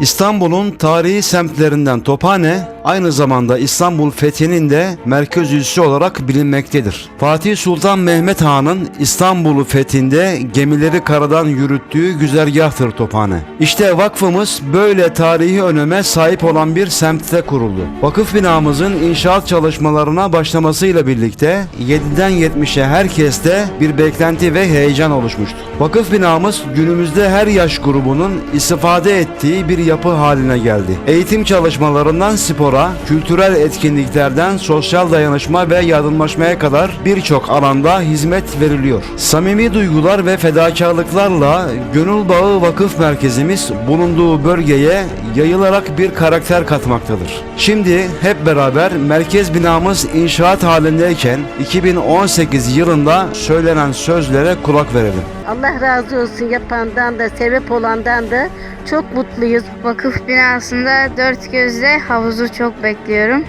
İstanbul'un tarihi semtlerinden Tophane, aynı zamanda İstanbul fethinin de merkez üssü olarak bilinmektedir. Fatih Sultan Mehmet Han'ın İstanbul'u fethinde gemileri karadan yürüttüğü güzergahtır Tophane. İşte vakfımız böyle tarihi öneme sahip olan bir semtte kuruldu. Vakıf binamızın inşaat çalışmalarına başlamasıyla birlikte 7'den 70'e herkeste bir beklenti ve heyecan oluşmuştu. Vakıf binamız günümüzde her yaş grubunun istifade ettiği bir yapı haline geldi. Eğitim çalışmalarından spora, kültürel etkinliklerden sosyal dayanışma ve yardımlaşmaya kadar birçok alanda hizmet veriliyor. Samimi duygular ve fedakarlıklarla Gönül Bağı Vakıf Merkezimiz bulunduğu bölgeye yayılarak bir karakter katmaktadır. Şimdi hep beraber merkez binamız inşaat halindeyken 2018 yılında söylenen sözlere kulak verelim. Allah razı olsun yapandan da sebep olandan da çok mutluyuz. Vakıf binasında dört gözle havuzu çok bekliyorum.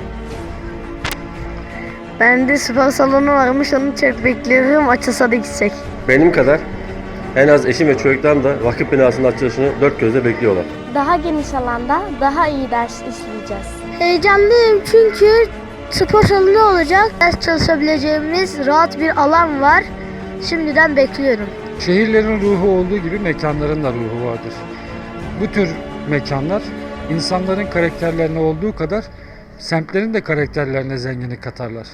Ben de spor salonu varmış onu çok bekliyorum. Açılsa da gitsek. Benim kadar en az eşim ve çocuklarım da vakıf binasının açılışını dört gözle bekliyorlar. daha geniş alanda daha iyi ders işleyeceğiz. Heyecanlıyım çünkü spor salonu olacak. Ders çalışabileceğimiz rahat bir alan var. Şimdiden bekliyorum. Şehirlerin ruhu olduğu gibi mekanların da ruhu vardır. Bu tür mekanlar insanların karakterlerine olduğu kadar semtlerin de karakterlerine zenginlik katarlar.